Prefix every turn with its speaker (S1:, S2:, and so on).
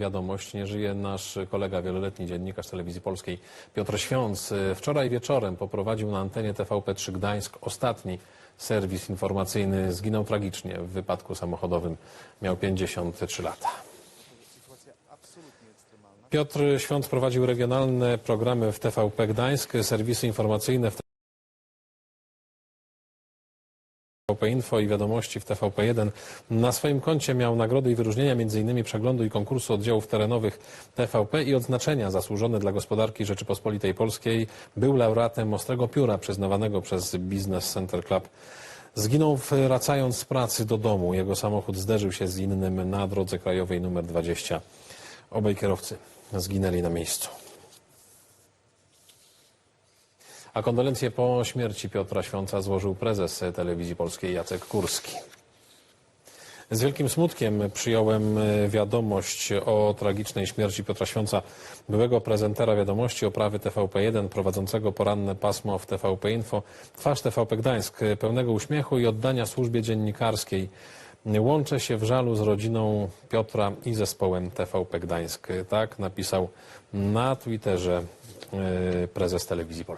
S1: Wiadomość, nie żyje nasz kolega, wieloletni dziennikarz telewizji polskiej Piotr Świąc. Wczoraj wieczorem poprowadził na antenie TVP3 Gdańsk ostatni serwis informacyjny. Zginął tragicznie w wypadku samochodowym. Miał 53 lata. Piotr Świąt prowadził regionalne programy w TVP Gdańsk, serwisy informacyjne w TVP Info i Wiadomości w TVP1. Na swoim koncie miał nagrody i wyróżnienia m.in. przeglądu i konkursu oddziałów terenowych TVP i odznaczenia zasłużone dla gospodarki Rzeczypospolitej Polskiej. Był laureatem Ostrego Pióra przyznawanego przez Business Center Club. Zginął wracając z pracy do domu. Jego samochód zderzył się z innym na drodze krajowej nr 20. Obaj kierowcy zginęli na miejscu. A kondolencje po śmierci Piotra Świąca złożył prezes telewizji polskiej Jacek Kurski. Z wielkim smutkiem przyjąłem e, wiadomość o tragicznej śmierci Piotra Świąca, byłego prezentera wiadomości oprawy TVP1, prowadzącego poranne pasmo w TVP Info, twarz TVP Gdańsk, pełnego uśmiechu i oddania służbie dziennikarskiej. Łączę się w żalu z rodziną Piotra i zespołem TVP Gdańsk. Tak napisał na Twitterze e, prezes telewizji polskiej.